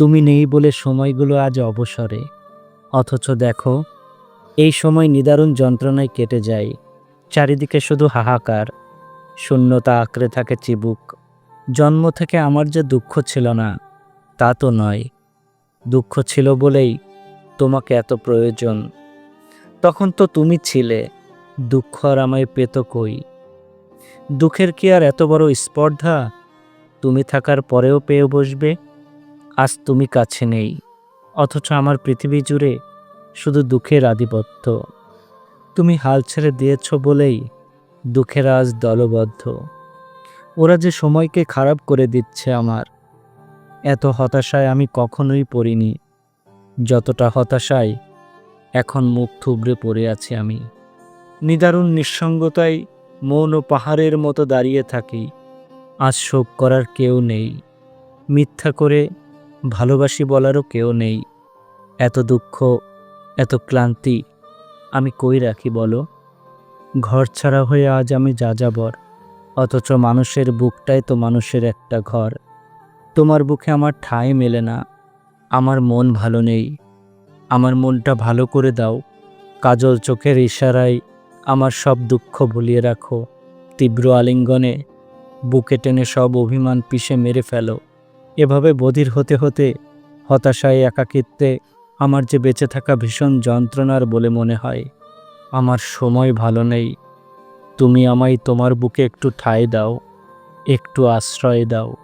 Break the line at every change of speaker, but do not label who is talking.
তুমি নেই বলে সময়গুলো আজ অবসরে। অথচ দেখো, এই সময় নিদারুণ যন্ত্রণায় কেটে যায়। চারিদিকে শুধু হাহাকার, শূন্যতা আঁকড়ে থাকে চিবুক। জন্ম থেকে আমার যে দুঃখ ছিল না, তা তো নয়। দুঃখ ছিল বলেই তোমাকে এত প্রয়োজন। তখন তো তুমি ছিলে, দুঃখ আর আমায় পেত কই? দুঃখের কি আর এত বড় স্পর্ধা? তুমি থাকার পরেও পেয়ে বসবে? আজ তুমি কাছে নেই, অথচ আমার পৃথিবী জুড়ে শুধু দুঃখের আধিপত্য। তুমি হাল ছেড়ে দিয়েছ বলেই দুঃখের আজ দলবদ্ধ। ওরা যে সময়কে খারাপ করে দিচ্ছে আমার, এত হতাশায় আমি কখনোই পড়িনি। যতটা হতাশায় এখন মুখ থুবড়ে পড়ে আছি আমি। নিদারুণ নিঃসঙ্গতায় মৌন পাহাড়ের মতো দাঁড়িয়ে থাকি, আজ শোক করার কেউ নেই। মিথ্যা করে ভালোবাসি বলারও কেউ নেই। এত দুঃখ, এত ক্লান্তি আমি কই রাখি বলো? ঘর ছাড়া হয়ে আজ আমি যাযাবর অথচ মানুষের বুকটাই তো মানুষের একটা ঘর। তোমার বুকে আমার ঠাঁই মেলে না, আমার মন ভালো নেই। আমার মনটা ভালো করে দাও, কাজল চোখের ইশারায় আমার সব দুঃখ ভুলিয়ে রাখো। তীব্র আলিঙ্গনে বুকে টেনে সব অভিমান পিষে মেরে ফেলো। এভাবে বধির হতে হতে হতাশায়, একাকিত্বে আমার যে বেঁচে থাকা ভীষণ যন্ত্রণার বলে মনে হয়, আমার সময় ভালো নেই। তুমি আমায় তোমার বুকে একটু ঠাঁই দাও, একটু আশ্রয় দাও।